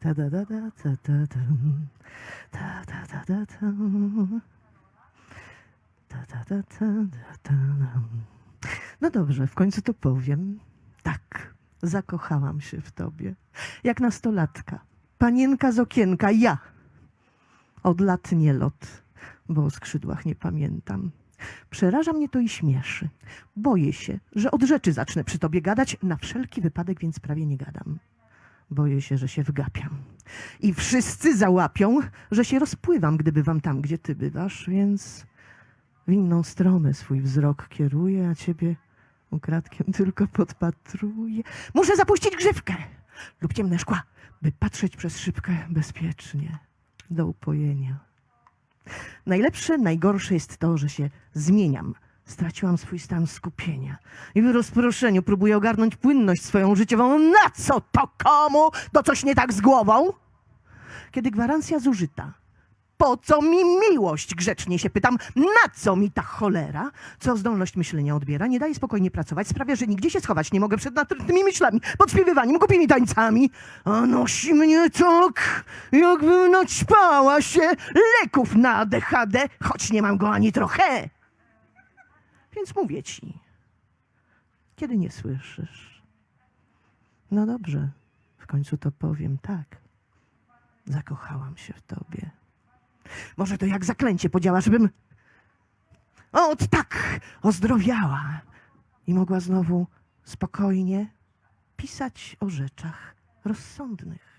Ta, da, da, da, ta, ta, tam. Ta, ta, ta, ta. Ta, ta, ta, ta, ta. No dobrze, w końcu to powiem. Tak, zakochałam się w tobie. Jak nastolatka. Panienka z okienka, ja. Od lat nie lot, bo o skrzydłach nie pamiętam. Przeraża mnie to i śmieszy. Boję się, że od rzeczy zacznę przy tobie gadać, na wszelki wypadek więc prawie nie gadam. Boję się, że się wgapiam. I wszyscy załapią, że się rozpływam, gdy bywam tam, gdzie ty bywasz, więc w inną stronę swój wzrok kieruję, a ciebie ukradkiem tylko podpatruję. Muszę zapuścić grzywkę lub ciemne szkła, by patrzeć przez szybkę bezpiecznie do upojenia. Najlepsze, najgorsze jest to, że się zmieniam. Straciłam swój stan skupienia. I w rozproszeniu próbuję ogarnąć płynność swoją życiową. Na co to komu? To coś nie tak z głową? Kiedy gwarancja zużyta. Po co mi miłość? Grzecznie się pytam. Na co mi ta cholera? Co zdolność myślenia odbiera? Nie daje spokojnie pracować. Sprawia, że nigdzie się schować nie mogę przed natrętnymi myślami, podśpiewywaniem, głupimi tańcami. A nosi mnie tak, jakby naćpała się leków na ADHD, choć nie mam go ani trochę. Więc mówię ci, kiedy nie słyszysz. No dobrze, w końcu to powiem tak. Zakochałam się w tobie. Może to jak zaklęcie podziała, żebym ot tak ozdrowiała i mogła znowu spokojnie pisać o rzeczach rozsądnych.